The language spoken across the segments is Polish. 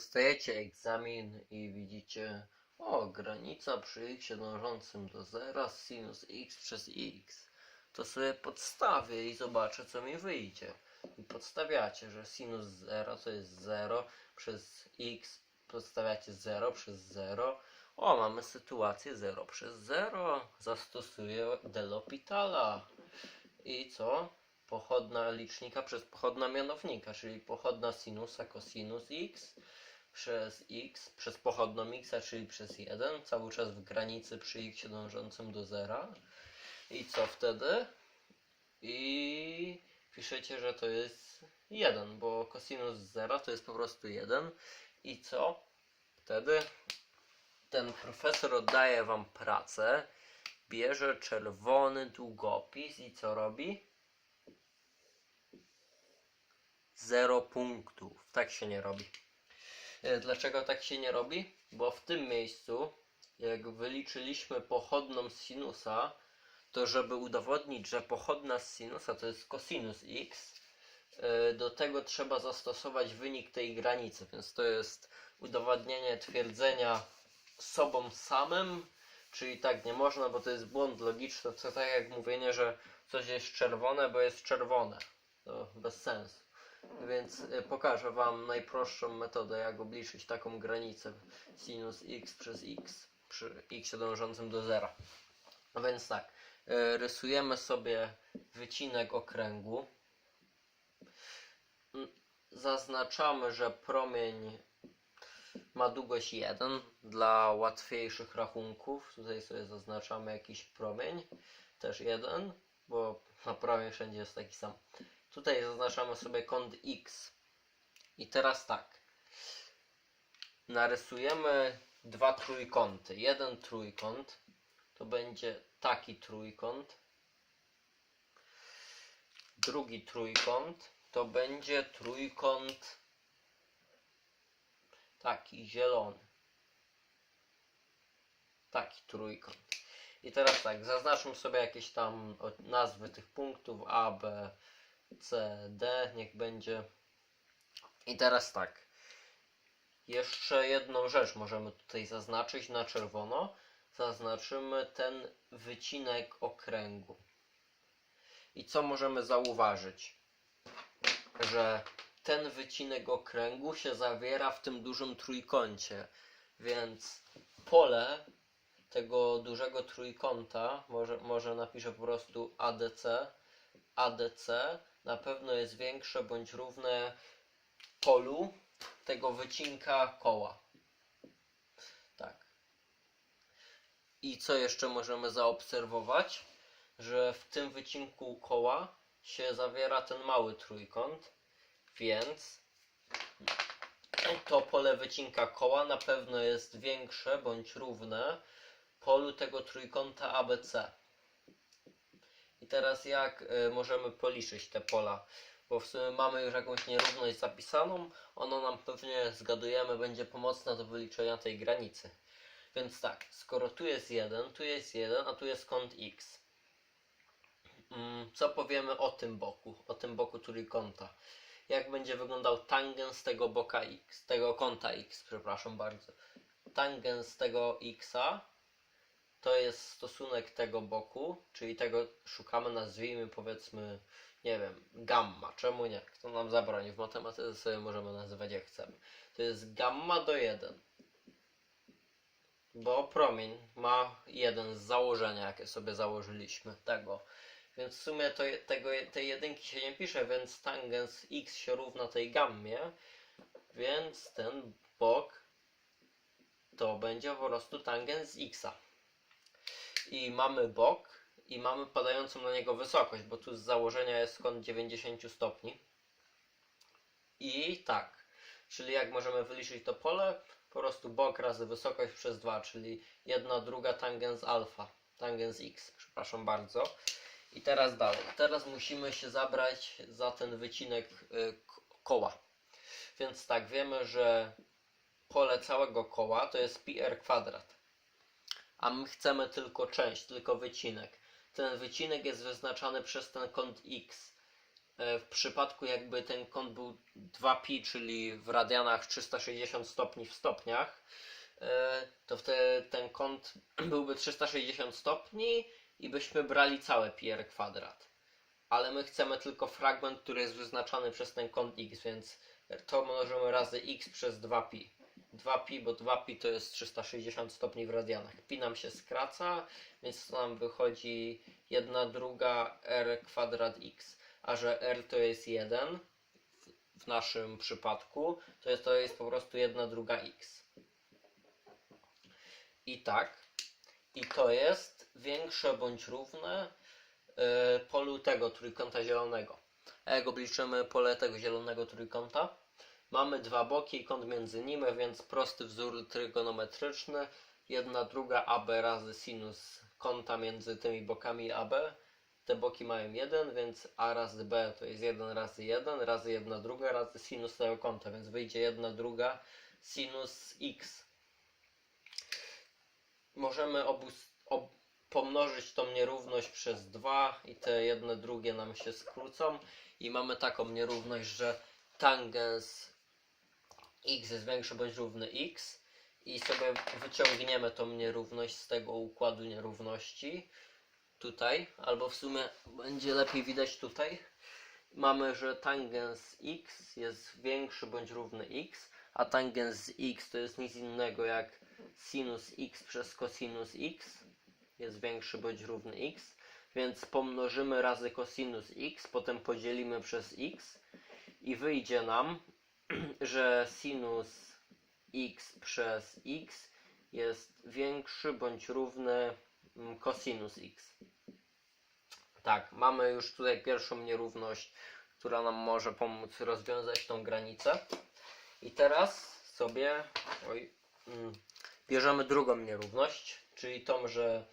Dostajecie egzamin i widzicie, o, granica przy x dążącym do zera sinus x przez x. To sobie podstawię i zobaczę, co mi wyjdzie. I podstawiacie, że sinus 0 to jest 0 przez x, podstawiacie 0 przez 0. O, mamy sytuację 0 przez 0. Zastosuję de L'Hospitala. I co? Pochodna licznika przez pochodna mianownika, czyli pochodna sinusa cosinus x przez x, przez pochodną x, czyli przez 1, cały czas w granicy przy x dążącym do zera. I co wtedy? I piszecie, że to jest 1, bo cosinus 0 to jest po prostu 1. I co? Wtedy ten profesor oddaje wam pracę, bierze czerwony długopis i co robi? Zero punktów. Tak się nie robi. E, Dlaczego tak się nie robi? Bo w tym miejscu, jak wyliczyliśmy pochodną z sinusa, to żeby udowodnić, że pochodna z sinusa to jest cosinus x, e, do tego trzeba zastosować wynik tej granicy, więc to jest udowodnienie twierdzenia sobą samym, czyli tak nie można, bo to jest błąd logiczny, to tak jak mówienie, że coś jest czerwone, bo jest czerwone. To bez sensu. Więc y, pokażę Wam najprostszą metodę, jak obliczyć taką granicę sinus x przez x przy x dążącym do zera. A więc tak, y, rysujemy sobie wycinek okręgu. Mm, Zaznaczamy, że promień ma długość 1 dla łatwiejszych rachunków. Tutaj sobie zaznaczamy jakiś promień, też 1, bo na promień wszędzie jest taki sam. Tutaj zaznaczamy sobie kąt X. I teraz tak. Narysujemy dwa trójkąty. Jeden trójkąt to będzie taki trójkąt. Drugi trójkąt to będzie trójkąt taki zielony. Taki trójkąt. I teraz tak, zaznaczmy sobie jakieś tam nazwy tych punktów A, B, C, D, niech będzie. I teraz tak. Jeszcze jedną rzecz możemy tutaj zaznaczyć na czerwono. Zaznaczymy ten wycinek okręgu. I co możemy zauważyć? Że ten wycinek okręgu się zawiera w tym dużym trójkącie. Więc pole tego dużego trójkąta, może, może napiszę po prostu ADC, ADC na pewno jest większe bądź równe polu tego wycinka koła. Tak. I co jeszcze możemy zaobserwować? Że w tym wycinku koła się zawiera ten mały trójkąt, więc to pole wycinka koła na pewno jest większe bądź równe polu tego trójkąta ABC. Teraz jak y, możemy policzyć te pola? Bo w sumie mamy już jakąś nierówność zapisaną, ona nam pewnie, zgadujemy, będzie pomocna do wyliczenia tej granicy. Więc tak, skoro tu jest 1, tu jest 1, a tu jest kąt x. Mm, Co powiemy o tym boku, o tym boku trójkąta? Jak będzie wyglądał tangens tego boka x, tego kąta x, przepraszam bardzo. Tangens tego xa to jest stosunek tego boku, czyli tego szukamy, nazwijmy powiedzmy, nie wiem, gamma. Czemu nie? Kto nam zabroni? W matematyce sobie możemy nazywać jak chcemy. To jest gamma do 1. Bo promień ma jeden z założenia, jakie sobie założyliśmy, tego. Więc w sumie to, tego, tej jedynki się nie pisze, więc tangens x się równa tej gammie, więc ten bok to będzie po prostu tangens xa i mamy bok i mamy padającą na niego wysokość, bo tu z założenia jest kąt 90 stopni. I tak, czyli jak możemy wyliczyć to pole, po prostu bok razy wysokość przez 2, czyli 1 druga tangens alfa, tangens x, przepraszam bardzo. I teraz dalej. Teraz musimy się zabrać za ten wycinek y, koła. Więc tak, wiemy, że pole całego koła to jest pi r kwadrat a my chcemy tylko część, tylko wycinek. Ten wycinek jest wyznaczany przez ten kąt x. e, w przypadku jakby ten kąt był 2pi, czyli w radianach 360 stopni w stopniach, e, to wtedy ten kąt byłby 360 stopni i byśmy brali całe pi r kwadrat. Ale my chcemy tylko fragment, który jest wyznaczany przez ten kąt x, więc to mnożymy razy x przez 2pi. 2pi, bo 2pi to jest 360 stopni w radianach. Pi nam się skraca, więc to nam wychodzi 1 druga r kwadrat x. A że r to jest 1 w, naszym przypadku, to jest, to jest po prostu 1 druga x. I tak. I to jest większe bądź równe y, polu tego trójkąta zielonego. A jak obliczymy pole tego zielonego trójkąta? Mamy dwa boki i kąt między nimi, więc prosty wzór trygonometryczny. Jedna druga AB razy sinus kąta między tymi bokami AB. Te boki mają 1, więc A razy B to jest 1 razy 1, razy 1 druga razy sinus tego kąta, więc wyjdzie 1 druga sinus x. Możemy obus- ob- pomnożyć tą nierówność przez 2 i te jedne drugie nam się skrócą i mamy taką nierówność, że tangens x jest większy bądź równy x i sobie wyciągniemy tą nierówność z tego układu nierówności tutaj, albo w sumie będzie lepiej widać tutaj. Mamy, że tangens x jest większy bądź równy x, a tangens x to jest nic innego jak sinus x przez cosinus x jest większy bądź równy x, więc pomnożymy razy cosinus x, potem podzielimy przez x i wyjdzie nam, że sinus x przez x jest większy bądź równy mm, cosinus x. Tak, mamy już tutaj pierwszą nierówność, która nam może pomóc rozwiązać tą granicę. I teraz sobie oj, mm, bierzemy drugą nierówność, czyli tą, że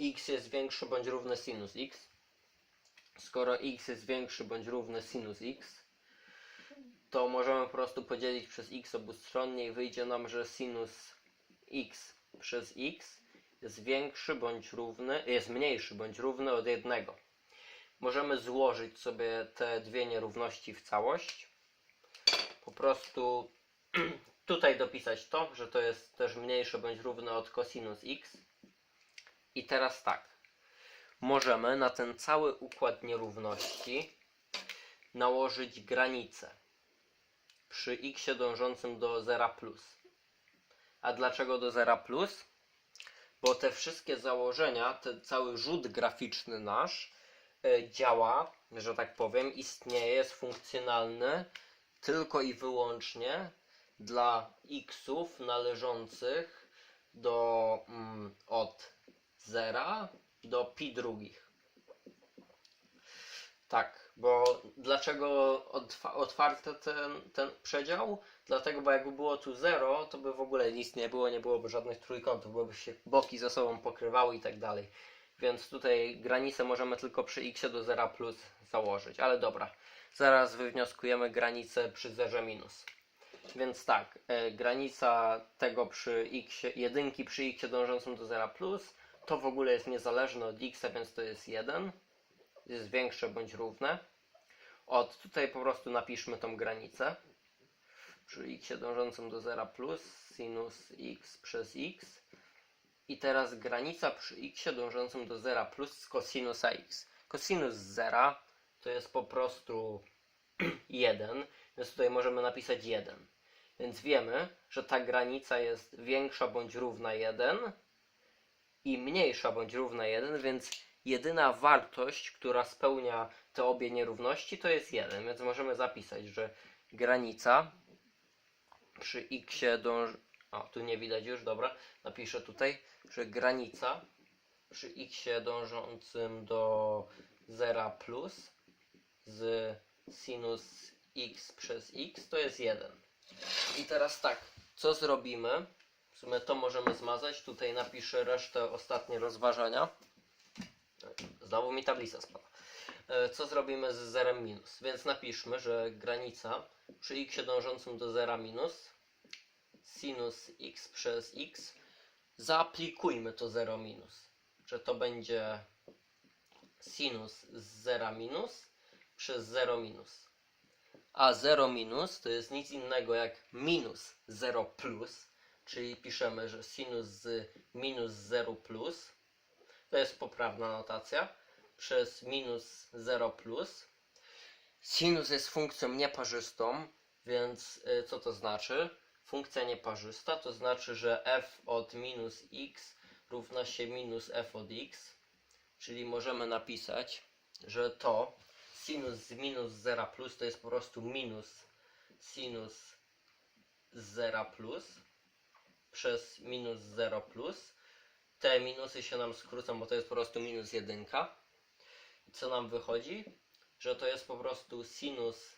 x jest większy bądź równy sinus x. Skoro x jest większy bądź równy sinus x, to możemy po prostu podzielić przez x obustronnie i wyjdzie nam, że sinus x przez x jest większy bądź równy, jest mniejszy bądź równy od jednego. Możemy złożyć sobie te dwie nierówności w całość. Po prostu tutaj dopisać to, że to jest też mniejsze bądź równe od cosinus x. I teraz tak. Możemy na ten cały układ nierówności nałożyć granicę przy x dążącym do 0 plus. A dlaczego do 0 plus? Bo te wszystkie założenia, ten cały rzut graficzny nasz e, działa, że tak powiem, istnieje, jest funkcjonalny tylko i wyłącznie dla xów należących do mm, od 0 do pi drugich. Tak, bo dlaczego otwa- otwarte ten, ten przedział? Dlatego, bo jakby było tu 0, to by w ogóle nic nie było, nie byłoby żadnych trójkątów, byłoby się boki ze sobą pokrywały i tak dalej. Więc tutaj granicę możemy tylko przy x do 0 plus założyć, ale dobra. Zaraz wywnioskujemy granicę przy zerze minus. Więc tak, e, granica tego przy x, jedynki przy x dążącym do 0 plus, to w ogóle jest niezależne od x, więc to jest 1. Jest większe bądź równe. Od tutaj po prostu napiszmy tą granicę. Przy x dążącym do 0 plus sinus x przez x. I teraz granica przy x dążącym do 0 plus z cosinusa x. Cosinus 0 to jest po prostu 1, więc tutaj możemy napisać 1. Więc wiemy, że ta granica jest większa bądź równa 1 i mniejsza bądź równa 1, więc jedyna wartość, która spełnia te obie nierówności, to jest 1. Więc możemy zapisać, że granica przy x dąży... O, tu nie widać już, dobra. Napiszę tutaj, że granica przy x dążącym do 0 plus z sinus x przez x to jest 1. I teraz tak, co zrobimy? W sumie to możemy zmazać. Tutaj napiszę resztę ostatnie rozważania. Znowu mi tablica spada. E, Co zrobimy z zerem minus? Więc napiszmy, że granica przy x dążącym do zera minus sinus x przez x zaaplikujmy to 0 minus. Że to będzie sinus z zera minus przez 0 minus. A 0 minus to jest nic innego jak minus 0 plus, czyli piszemy, że sinus z minus 0 plus, to jest poprawna notacja, przez minus 0 plus. Sinus jest funkcją nieparzystą, więc y, co to znaczy? Funkcja nieparzysta to znaczy, że f od minus x równa się minus f od x, czyli możemy napisać, że to sinus z minus 0 plus to jest po prostu minus sinus z 0 plus przez minus 0 plus. Te minusy się nam skrócą, bo to jest po prostu minus 1. I co nam wychodzi? Że to jest po prostu sinus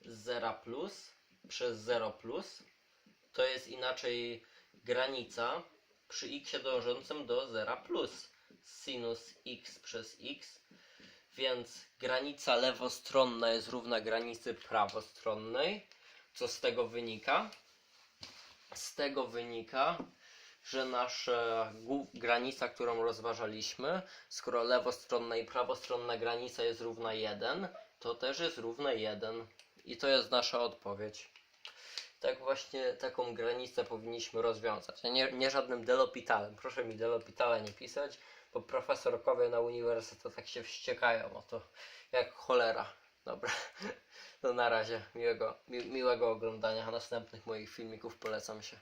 z 0 plus przez 0 plus. To jest inaczej granica przy x dążącym do 0 plus sinus x przez x więc granica lewostronna jest równa granicy prawostronnej. Co z tego wynika? Z tego wynika, że nasza granica, którą rozważaliśmy, skoro lewostronna i prawostronna granica jest równa 1, to też jest równa 1. I to jest nasza odpowiedź. Tak właśnie taką granicę powinniśmy rozwiązać, nie, nie żadnym delopitalem. Proszę mi delopitale nie pisać, bo profesorkowie na uniwersytetach się wściekają o to jak cholera. Dobra, to na razie. Miłego, mi, miłego oglądania następnych moich filmików. Polecam się.